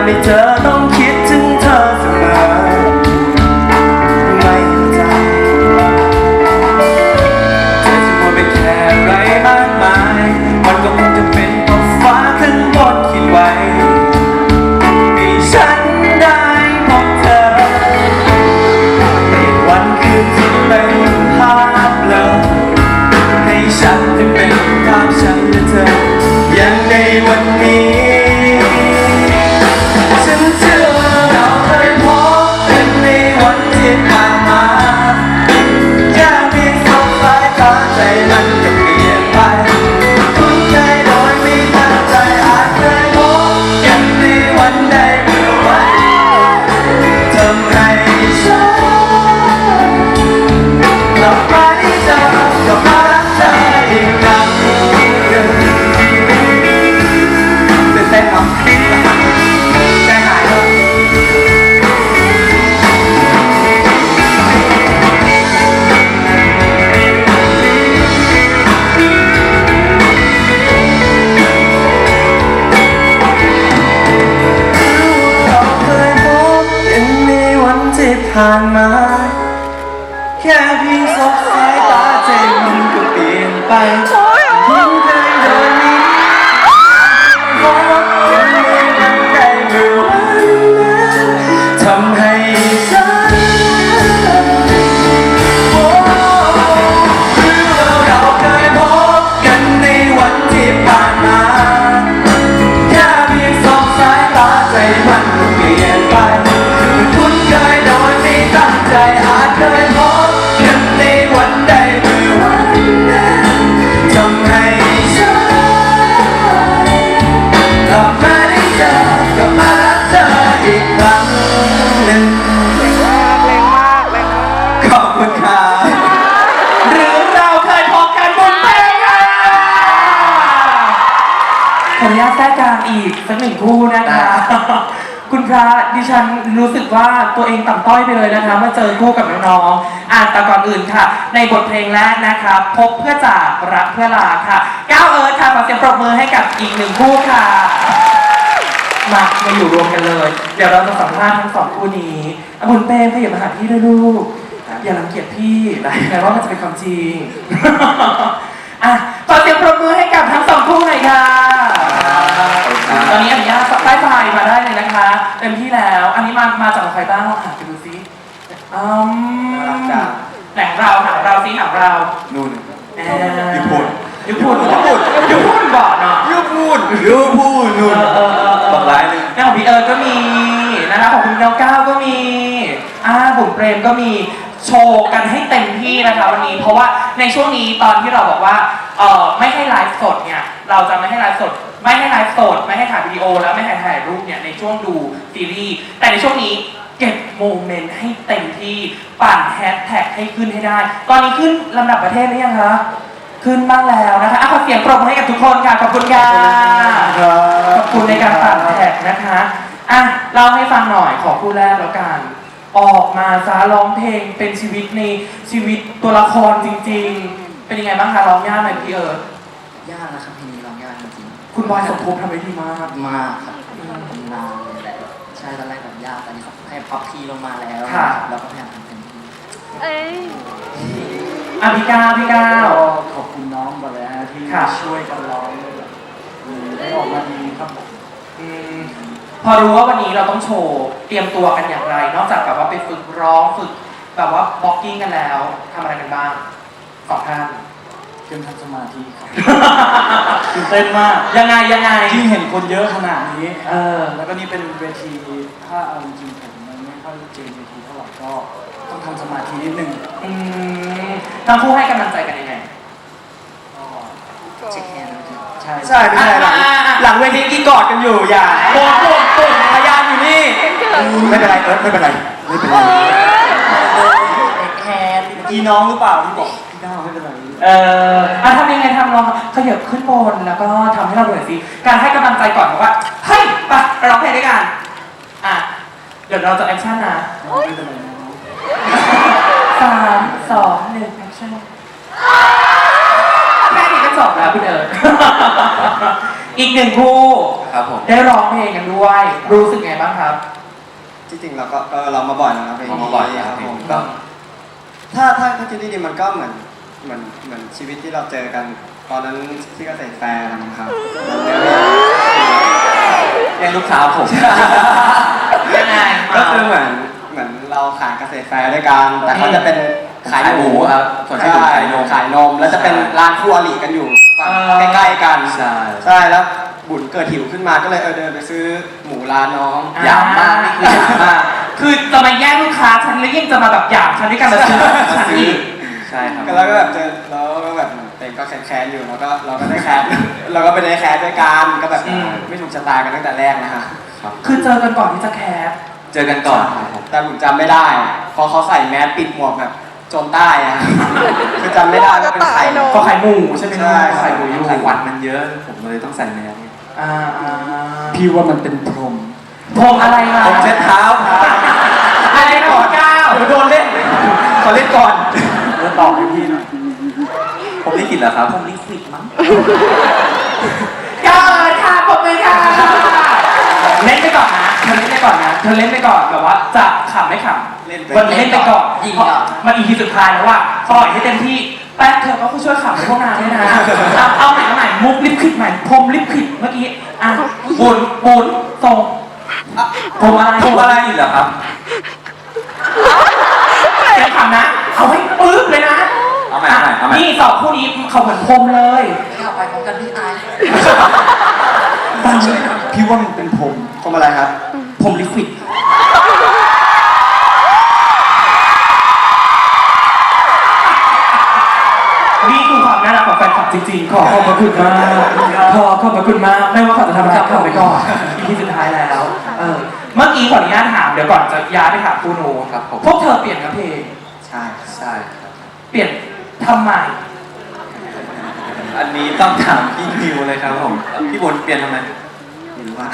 ำไมเวลาไม่เจอต้องคิดถึงเธอเสมอไม่เข้าใจเธอจะมัวไปแค่ไรมากมาย มันก็คงจะเป็นเพราะฟ้าข้างบนคิดไว้ให้ฉันได้พบเธอในวันคืนที่เป็นภาพเลอให้ฉันได้เป็นภาพฉันและเธอย่างในวันนี้ ที่ ญาตแทรกกลางอีกสักหนึ่งคู่นะคะ คุณพระดิฉันรู้สึกว่าตัวเองต่ำต้อยไปเลยนะคะ มาเจอคู่กับน้องๆอ่านแต่ก่อนอื่นค่ะ ในบทเพลงแรกนะคะ พบเพื่อจากรักเพื่อลาค่ะก้าวเอิร์ธค่ะขอเสียงปรบมือให้กับอีกหนึ่งคู่ค่ะ มามาอยู่รวมกันเลย เดี๋ยวเราจะสัมภาษณ์ทั้งสองคู่นี้อะบุญเป้ขยับมาหาพี่ด้วยลูก อย่ารังเกียจพี่แต่ว่ามันจะเป็นความจริงอะขอเสียงปรบมือให้กับทั้งสองคู่หน่อยค่ะ ตอนนี้อนุญาตใต้ไฟมาได้เลยนะคะ เต็มที่แล้ว อันนี้มามาจากใครบ้างลองหาไปดูซิอืมน่ารักจังแหล่งเราหาเราซิหาเรานู่นแอร์ญี่ปุ่นญี่ปุ่นญี่ปุ่นญี่ปุ่นบอกเนาะยูพูดยูพูดนู่นเออเออเออเออบอกร้ายหนึ่งแม่ของพี่เอิร์ธก็มีนะคะของคุณน้องก้าวก็มีอ่าบุ๋มเปรมก็มีโชว์กันให้เต็มที่นะคะวันนี้ เพราะว่าในช่วงนี้ตอนที่เราบอกว่าเออไม่ให้ไลฟ์สดเนี่ยเราจะไม่ให้ไลฟ์สด ไม่ให้ไลฟ์สดไม่ให้ถ่ายวิดีโอ แล้วไม่ให้ถ่ายรูปเนี่ยในช่วงดูซีรีส์แต่ในช่วงนี้เก็บโมเมนต์ให้เต็มที่ปั่นแฮชแท็กให้ขึ้นให้ได้ ตอนนี้ขึ้นลำดับประเทศหรือยังคะขึ้นบ้างแล้วนะคะอะขอเสียงปรบมือให้กับทุกคนค่ะขอบคุณค่ะขอบคุณในการตัดแท็กนะคะอะเล่าให้ฟังหน่อยขอคู่แรกแล้วกัน ออกมาซาร้องเพลงเป็นชีวิตในชีวิตตัวละครจริง ๆ เป็นยังไงบ้างคะร้องยากไหมพี่เอิร์ธยากนะครับเพลงนี้ร้องยากจริง คุณบอยสมภพทำได้ดีมากๆมากครับนานเลยใช่ตอนแรกแบบยากตอนนี้เขาให้พับคีย์ลงมาแล้วค่ะ เราก็พยายามทำเต็มที่อะพี่ก้าวพี่ก้าว ก็ขอบคุณน้องก่อนเลยฮะที่ค่ะ ช่วยกันร้องเลยแบบอืมให้ออกมาดีครับผมอืมพอรู้ว่าวันนี้เราต้องโชว์เตรียมตัวกันอย่างไร นอกจากแบบว่าไปฝึกร้องฝึกแบบว่าบล็อกกิ้งกันแล้วทำอะไรกันบ้างสองท่าน เตรียมทำสมาธิครับ ตื่นเต้นมากยังไงยังไงยิ่งเห็นคนเยอะขนาดนี้เออ แล้วก็นี่เป็นเวทีถ้าเอาจริงๆผมยังไม่ค่อยเจนเวทีเท่าไหร่ก็ต้องทำสมาธินิดนึงอืมทั้งคู่ให้กำลังใจกันยังไง ก็เช็คแฮนด์นะครับใช่ใช่ไม่ใช่หลังอ่าอ่า หลังเวทีกี้กอดกันอยู่อย่าโป่งโป่งโป่งพยานอยู่นี่ไม่เป็นไรเอิร์ธไม่เป็นไรไม่เป็นไรเช็คแฮนด์ อีน้องหรือเปล่าที่บอกพี่ด้าวไม่ เป็นไรเอออะทำยังไงทำลองขยับขึ้นบนแล้วก็ทำให้เราดูหน่อยสิ การให้กำลังใจก่อนบอกว่า เฮ้ยไปไปร้องเพลงด้วยกัน อะ เดี๋ยวเราจะแอคชั่นนะน้องไม่เป็นไรนะน้องสามสองหนึ่งแอคชั่นแค่นี้ก็จบแล้วคุณเอิร์ธ อีกหนึ่งคู่ ครับผม ได้ร้องเพลงกันด้วย รู้สึกไงบ้างครับที่จริงเราก็เออเรามาบ่อยแล้วนะเพลงนี้มาบ่อยคครัรับบผมก็ถ้าถ้าถ้าคิดดีๆมันก็เหมือน เหมือนเหมือนชีวิตที่เราเจอกัน ตอนนั้นที่เกษตรแฟร์นะครับเรียนลูกค้าผมยังไงก็คือเหมือนเหมือนเราขายเกษตรแฟร์ด้วยกัน แต่เขาจะเป็นขายหมูขายหมูครับส่วนที่ใช่ผมขายนมขายนม แล้วจะเป็นใช่ร้านคู่อริกันอยู่ฝั่งใกล้ๆกันใช่ใช่แล้วบุญเกิดหิวขึ้นมาก็เลยเออเดินไปซื้อหมูร้านน้องอ่าอยากมากนี่คืออยากมากคือจะมาแย่งลูกค้าฉันแล้วยังจะมาแบบหยามฉันด้วยกันมาซื้อฉันอีก ใช่ครับแล้วก็แบบเจอแล้วก็แบบเต็งก็แค้นๆอยู่แล้วก็เราก็ได้แค้นเราก็ไปได้แค้นด้วยกันก็แบบอืม ไม่ถูกชะตากันตั้งแต่แรกนะฮะคือเจอกันก่อนที่จะแคสเจอกันก่อนครับผมแต่ผมจำไม่ได้เพราะเขาใส่แมสปิดหมวกแบบโจนใต้อะคือจำไม่ได้ว่าเป็นใคร ก็ขายหมูใช่ไหมใช่ขายหมูอยู่หลายวันมันเยอะ ผมเลยต้องใส่แมสอ่าอ่าพี่ว่ามันเป็นพรหมผมอะไรมาผมเช็ดเท้าครับอะไรก่อนก้าวเดี๋ยวโดนเล่นขอเล่นก่อน แล้วตอบให้พี่หน่อยผมได้กลินแล้วครับผมลิควิดมั้งก้าวเลยค่ะปรบมือค่ะเล่นไปก่อนนะเธอเล่นไปก่อนนะเธอเล่นไปก่อนแบบว่าจะขำไม่ขำเล่นไปมันเล่นไปก่อนยิงเพราะก่อนมันอีพีสุดท้ายแล้วว่าปล่อยให้เต็มที่แป๊บเธอก็ช่วยขำให้พวกนางด้วยนะเอาเอาใหม่เอาใหม่มุกลิปควิดใหม่พรมลิปควิดเมื่อกี้อะบุญบุญตรงผมอะไรผมอะไรอีกเหรอครับเสียงขำนะ เอาให้ปึ๊ หม่เอาใหม่นี่สองคู่นี้เขาเหมือนพรมเลยถ้าเอาไปพร้อมกันพี่ตายพี่ว่ามันเป็นพรหมทำอะไรครับพรมลิควิดนี่คือความน่ารักของแฟนคลับจริงๆ ขอขอบพระคุณมากขอขอบพระคุณมาก ไม่ว่าเขาจะทำอะไรทำไปก่อนอีพีสุดท้ายแล้ว เออ เมื่อกี้ขออนุญาตถามเดี๋ยวก่อนจะย้ายไปถามคูโนครับผม พวกเธอเปลี่ยนกับเพลง ใช่ใช่ครับเปลี่ยนทำไม อันนี้ต้องถามพี่นิวเลยครับผมพี่บนเปลี่ยนทำไมไม่รู้ว่า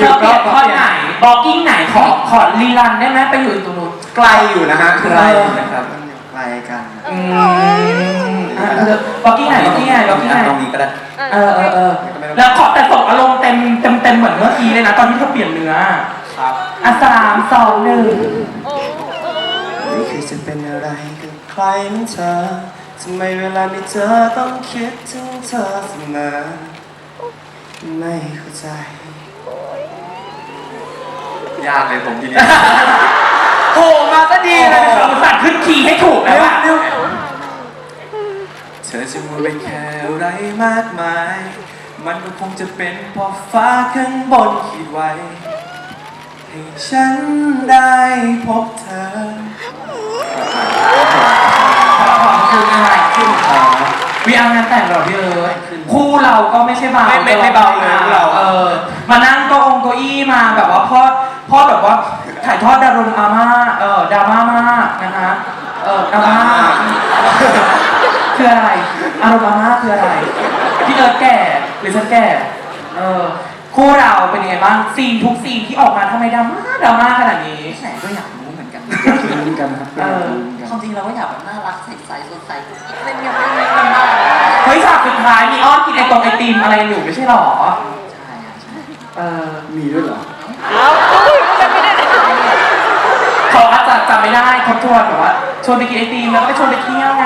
เธอเปลี่ยนท่อนไหนบอกกิ้งไหนขอขอรีรันได้ไหมไปอยู่ตรงนู้นไกลอยู่นะฮะไกลนะครับมันอยู่ไกลกันอืมอะเธอบอกกิ้งไหนบอกกิ้งไหนบอกกิ้งไหนตรงนี้ก็ได้เออเออเออแล้วขอแต่ส่งอารมณ์เต็มเต็มเต็มเหมือนเมื่อกี้เลยนะตอนที่เธอเปลี่ยนเนื้อครับอะสามสองหนึ่งนี่คือจะเป็นอะไรกับใครเหมือนเธอ ทำไมเวลามีเธอต้องคิดถึงเธอเสมอไม่เข้าใจ ยากเลยผมทีนี้โอ้มาซะดีเลยเราสั่นขึ้นคีย์ให้ถูกแล้วอะเร็วเธอจะมัวไปแค่อะไรมากมาย มันก็คงจะเป็นเพอฟ้าข้างบนขีดไว้ ให้ฉันได้พบเธอขอขอบคุณอะไรขึ้นวีอาร์งานแต่งเหรอพี่เอิร์ธคู่เราก็ไม่ใช่เบาไม่ไม่ไม่เบาเลยพวกเรา เออ มานั่งเก็องเก้าอี้มาแบบว่าพ่อพ่อแบบว่าถ่ายทอดดารมอาม่าเออดราม่ามากนะคะเออดราม่าคืออะไรอารมณ์อาม่าคืออะไรพี่เอิร์ธแก่หรือฉันแก่เออ คู่เราเป็นยังไงบ้างซีนทุกซีนที่ออกมาทำไมดราม่าดราม่าขนาดนี้ไหนก็อยากรู้เหมือนกันเหมือนกันครับเออเหมือนกันความจริงเราก็อยากแบบน่ารักใสๆสดใสเล่นกันเล่นกันได้เฮ้ยฉากสุดท้ายมีอ้อนกินไอตรงไอติมอะไรอยู่ไม่ใช่หรอ ใช่อะใช่เออมีด้วยเหรอ เขาอาจจะจำไม่ได้ทบทวนแบบว่าชวนไปกินไอติมแล้วก็ไปชวนไปเที่ยวไง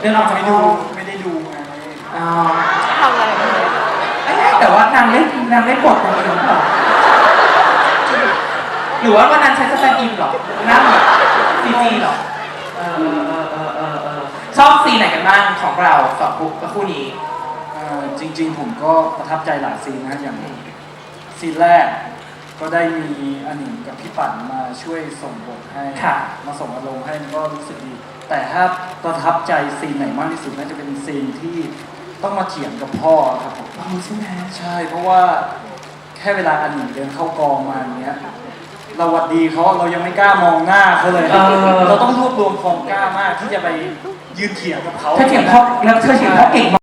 เดินออกจากไม่ห้ดูอง ไม่ได้ดูไง อ๋อทำอะไรแต่ว่านางเล่นนางเล่นบทนางเองหรือเปล่าหรือว่าวันนั้นใช้สแตนด์อินเหรอหน้าเหมือนซีจีเหรอเออเออเออเออเออชอบซีนไหนกันบ้างของเราสองคู่คู่นี้อ่าจริง ๆ ผมก็ประทับใจหลายซีนนะอย่างซีนแรก ก็ได้มีอันหนิงกับพี่ปั่นมาช่วยส่งบทให้ ค่ะ มาส่งอารมณ์ให้มันก็รู้สึกดี แต่ถ้าประทับใจซีนไหนมากที่สุดน่าจะเป็นซีนที่ ต้องมาเถียงกับพ่อครับผมอ๋อใช่ไหมใช่ เพราะว่าแค่เวลาอันหนิงเดินเข้ากองมาอย่างเงี้ย เราหวัดดีเขาเรายังไม่กล้ามองหน้าเขาเลย เออ เราต้องรวบรวมความกล้ามากที่จะไปยืนเถียงกับเขา เธอเถียงพ่อแล้วเธอเถียงพ่อเก่งมาก